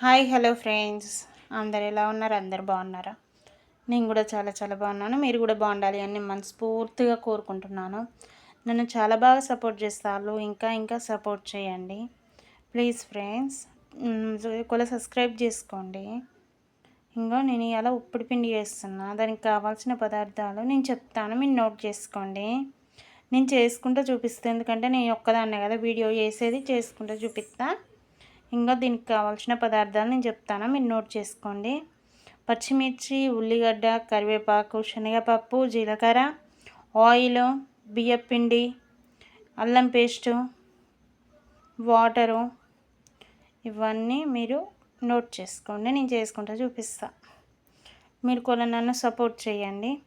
Hi hello friends. అందరు ఎలా ఉన్నారు? అందరు బాగున్నారా? నేను కూడా చాలా చాలా బాగున్నాను. మీరు కూడా బాగుండాలి అని నేను మనస్ఫూర్తిగా కోరుకుంటున్నాను. నన్ను చాలా బాగా సపోర్ట్ చేస్తారు. ఇంకా ఇంకా సపోర్ట్ చేయండి. ప్లీజ్ ఫ్రెండ్స్ కూడా సబ్స్క్రైబ్ చేసుకోండి. ఇంకా నేను ఇలా ఉప్పుడు పిండి చేస్తున్నా. దానికి కావాల్సిన పదార్థాలు నేను చెప్తాను. మీరు నోట్ చేసుకోండి. నేను చేసుకుంటూ చూపిస్తాను ఎందుకంటే నేను ఒక్కదాన్నే కదా వీడియో చేసేది. చేసుకుంటూ చూపిస్తాను ఇంకా దీనికి కావాల్సిన పదార్థాలు నేను చెప్తాను. మీరు నోట్ చేసుకోండి. పచ్చిమిర్చి ఉల్లిగడ్డ కరివేపాకు శనగపప్పు జీలకర్ర ఆయిల్ బియ్యపిండి అల్లం పేస్టు వాటరు ఇవన్నీ మీరు నోట్ చేసుకోండి. నేను చేసుకుంటా చూపిస్తా. మీరు కూడా నన్ను సపోర్ట్ చేయండి.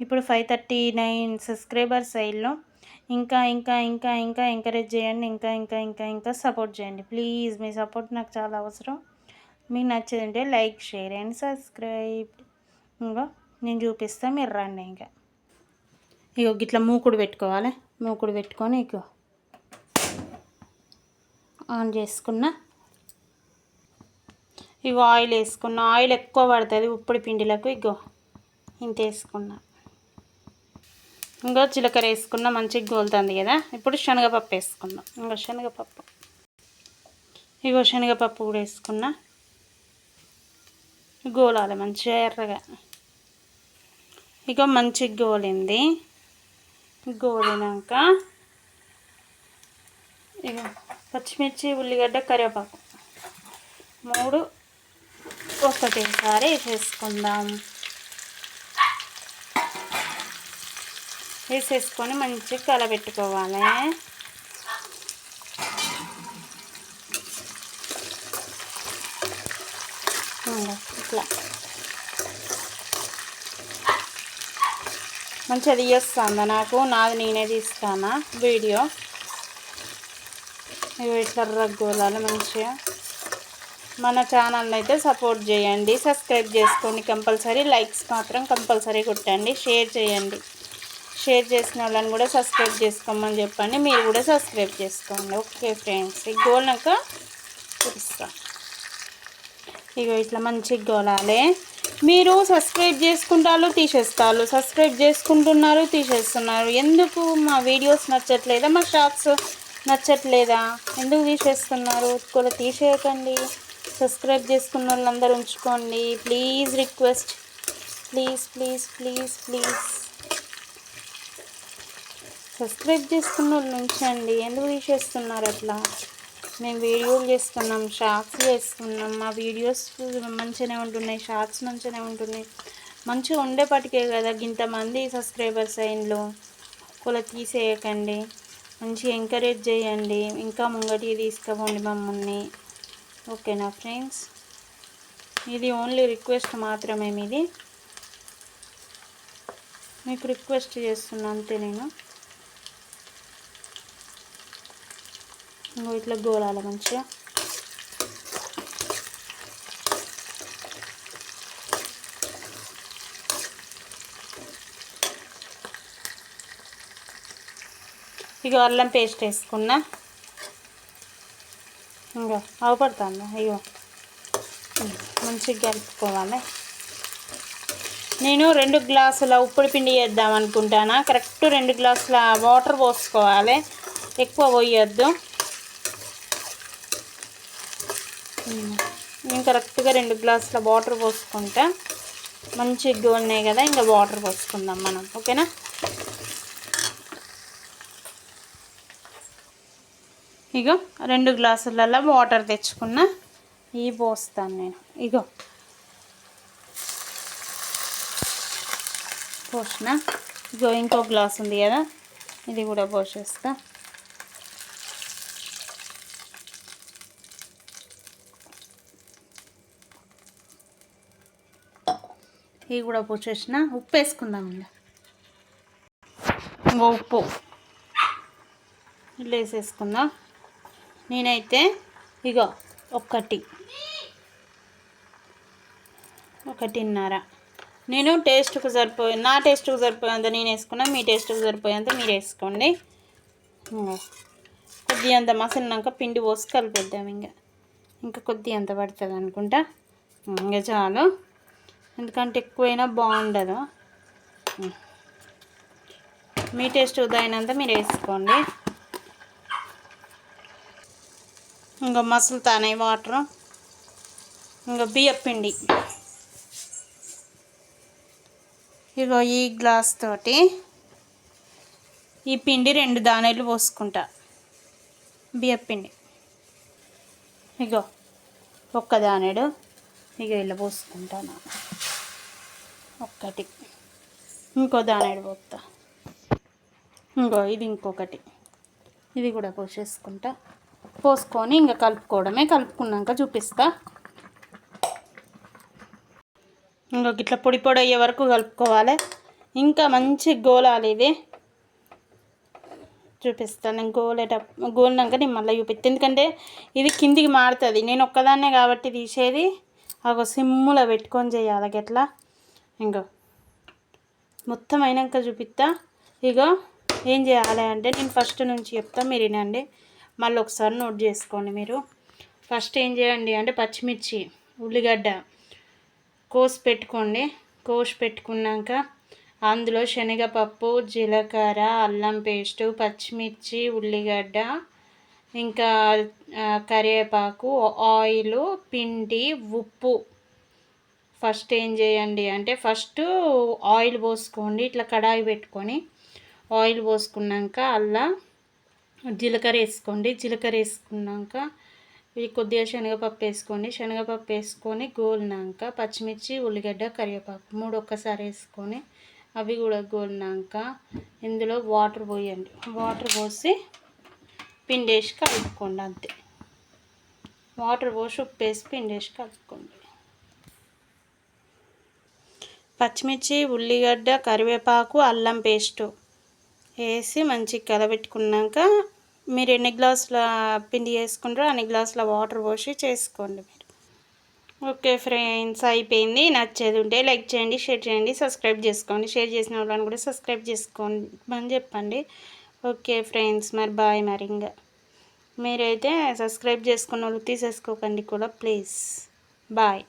ఇప్పుడు ఫైవ్ థర్టీ నైన్ సబ్స్క్రైబర్స్ సైడ్లో ఇంకా ఇంకా ఇంకా ఇంకా ఎంకరేజ్ చేయండి. ఇంకా ఇంకా ఇంకా ఇంకా సపోర్ట్ చేయండి. ప్లీజ్ మీ సపోర్ట్ నాకు చాలా అవసరం. మీకు నచ్చేదంటే లైక్ షేర్ అండ్ సబ్స్క్రైబ్ ఇంకా నేను చూపిస్తాను మీరు రండి ఇంకా. ఇగో గిట్లా మూకుడు పెట్టుకోవాలి. మూకుడు పెట్టుకొని ఇగో ఆన్ చేసుకున్న. ఇగో ఆయిల్ వేసుకున్న. ఆయిల్ ఎక్కువ పడుతుంది. ఉప్పుడు పిండిలకు ఇగో ఇంత వేసుకున్నా. ఇంకో జీలకర్ర వేసుకున్న మంచిగా గోలుతుంది కదా. ఇప్పుడు శనగపప్పు వేసుకుందాం. ఇంకో శనగపప్పు. ఇగో శనగపప్పు కూడా వేసుకున్నా. గోలాలి మంచిగా ఎర్రగా. ఇక మంచిగా గోలింది. గోలినాక ఇక పచ్చిమిర్చి ఉల్లిగడ్డ కరివేపాకు. మూడు ఒకటేసారి వేసేసుకుందాం వేసేసుకొని మంచిగా కలబెట్టుకోవాలి. ఇట్లా. మంచిగా తీయొస్తుందా నాకు? నాది నేనే తీస్తానా వీడియో? ఇవి ఇట్లా మంచిగా. మన ఛానల్ని అయితే సపోర్ట్ చేయండి. సబ్స్క్రైబ్ చేసుకోండి. కంపల్సరీ లైక్స్ మాత్రం కంపల్సరీ కొట్టండి. షేర్ చేయండి. షేర్ చేసిన వాళ్ళని కూడా సబ్స్క్రైబ్ చేసుకోమని చెప్పండి. మీరు కూడా సబ్స్క్రైబ్ చేసుకోండి. Okay friends. ఈ గోలినాక చూపిస్తాం ఇగో ఇట్లా మంచిగా గోలాలి. మీరు సబ్స్క్రైబ్ చేసుకుంటారు తీసేస్తారు. సబ్స్క్రైబ్ చేసుకుంటున్నారు తీసేస్తున్నారు. ఎందుకు మా వీడియోస్ నచ్చట్లేదా? మా షాప్స్ నచ్చట్లేదా? ఎందుకు తీసేస్తున్నారు? కూడా తీసేయకండి. సబ్స్క్రైబ్ చేసుకున్న వాళ్ళందరూ ఉంచుకోండి. Please request. Please please please please. Subscribe చేసుకున్న వాళ్ళు ఉంచండి ఎందుకు తీసేస్తున్నారు అట్లా? మేము వీడియోలు చేస్తున్నాం షార్ట్స్ చేస్తున్నాం. మా వీడియోస్ మంచిగానే ఉంటున్నాయి షార్ట్స్ మంచిగానే ఉంటున్నాయి. మంచిగా ఉండేపాటికే కదా ఇంతమంది సబ్స్క్రైబర్స్ అయినలో. ఒకలా తీసేయకండి. మంచిగా ఎంకరేజ్ చేయండి. ఇంకా ముంగటికి తీసుకుపోండి మమ్మల్ని. ఓకేనా ఫ్రెండ్స్? ఇది ఓన్లీ రిక్వెస్ట్ మాత్రమే మీది. మీకు రిక్వెస్ట్ చేస్తున్నా అంతే నేను. ఇంకో ఇట్లా గోలాల మంచిగా. ఇక అల్లం పేస్ట్ వేసుకున్నా. ఇంకా అవపడతాను ఇగో. మంచిగా కలుపుకోవాలి. నేను రెండు గ్లాసుల ఉప్పుడు పిండి చేద్దాం అనుకుంటానా? కరెక్ట్ రెండు గ్లాసుల వాటర్ పోసుకోవాలి. ఎక్కువ పోయొద్దు. నేను కరెక్ట్గా రెండు గ్లాసుల వాటర్ పోసుకుంటా మంచి ఉన్నాయి కదా ఇంకా వాటర్ పోసుకుందాం మనం ఓకేనా? ఇగో రెండు గ్లాసులలో వాటర్ తెచ్చుకున్న ఇవి పోస్తాను నేను. ఇగో. పోసిన. ఇగో ఇంకో గ్లాస్ ఉంది కదా ఇది కూడా పోసేస్తా. ఇవి కూడా పోసేసిన ఉప్పు వేసుకుందాం ఇంకా. ఇంకో ఉప్పు. ఇల్లు వేసేసుకుందాం? నేనైతే ఇగో ఒక్కటి ఒకటిన్నర. నేను టేస్ట్కు సరిపోయి నా టేస్ట్కి సరిపోయేంత నేను వేసుకున్నా మీ టేస్ట్కు సరిపోయేంత మీరు వేసుకోండి. కొద్ది అంత మసలినాక పిండి పోసి కలిపేద్దాం ఇంకా. ఇంకా కొద్ది అంత పడుతుంది అనుకుంటా. ఇంకా చాలు. ఎందుకంటే ఎక్కువైనా బాగుండదు. మీ టేస్ట్ ఉదయనంత మీరు వేసుకోండి. ఇంకా మసులుతానే వాటర్. ఇంకా బియ్యం పిండి. ఇగో ఈ గ్లాస్ తోటి ఈ పిండి రెండు దానేలు పోసుకుంటా. బియ్యం పిండి. ఇగో ఒక్క దానేడు. ఇక ఇలా పోసుకుంటాను. ఒక్కటి. ఇంకో దానేడు పోతా. ఇంకో ఇది ఇంకొకటి. ఇది కూడా పోసేసుకుంటా. పోసుకొని ఇంకా కలుపుకోవడమే. కలుపుకున్నాక చూపిస్తా. ఇంకా ఇట్లా పొడి పొడి అయ్యే వరకు కలుపుకోవాలి. ఇంకా మంచి గోలాలి ఇది. చూపిస్తాను నేను గోలేట గోలినాక నేను మళ్ళీ చూపిస్తాను ఎందుకంటే ఇది కిందికి మారుతుంది. నేను ఒక్కదాన్నే కాబట్టి తీసేది. ఒక సిమ్ములో పెట్టుకొని చేయాలి గట్లా. ఇంకో మొత్తం అయినాక చూపిస్తా ఇగో ఏం చేయాలి అంటే నేను ఫస్ట్ నుంచి చెప్తా మీరు వినండి. మళ్ళీ ఒకసారి నోట్ చేసుకోండి మీరు. ఫస్ట్ ఏం చేయండి అంటే పచ్చిమిర్చి ఉల్లిగడ్డ కోసి పెట్టుకోండి. కోసి పెట్టుకున్నాక అందులో శనగపప్పు జీలకర్ర అల్లం పేస్టు పచ్చిమిర్చి ఉల్లిగడ్డ ఇంకా కరివేపాకు ఆయిల్ పిండి ఉప్పు ఫస్ట్ ఏం చేయండి అంటే ఫస్ట్ ఆయిల్ పోసుకోండి. ఇట్లా కడాయి పెట్టుకొని ఆయిల్ పోసుకున్నాక అల్లా జీలకర్ర వేసుకోండి. జీలకర్ర వేసుకున్నాక ఇది కొద్దిగా శనగపప్పు వేసుకోండి. శనగపప్పు వేసుకొని గోలినాక పచ్చిమిర్చి ఉల్లిగడ్డ కరివేపాకు మూడు ఒక్కసారి వేసుకొని అవి కూడా గోలినాక ఇందులో వాటర్ పోయండి. వాటర్ పోసి పిండేసి కలుపుకోండి అంతే. వాటర్ పోసి ఉప్పు వేసి పిండేసి కలుపుకోండి. పచ్చిమిర్చి ఉల్లిగడ్డ కరివేపాకు అల్లం పేస్టు వేసి మంచిగా కలబెట్టుకున్నాక మీరు ఎన్ని గ్లాసుల పిండి చేసుకుంటారో అన్ని గ్లాసుల వాటర్ పోసి చేసుకోండి మీరు. ఓకే ఫ్రెండ్స్ అయిపోయింది. నచ్చేది ఉంటే లైక్ చేయండి షేర్ చేయండి సబ్స్క్రైబ్ చేసుకోండి. షేర్ చేసిన వాళ్ళని కూడా సబ్స్క్రైబ్ చేసుకోండి అని చెప్పండి. ఓకే ఫ్రెండ్స్ మరి బాయ్ మరి ఇంకా. మీరైతే సబ్స్క్రైబ్ చేసుకున్న వాళ్ళు తీసేసుకోకండి కూడా ప్లీజ్. బాయ్.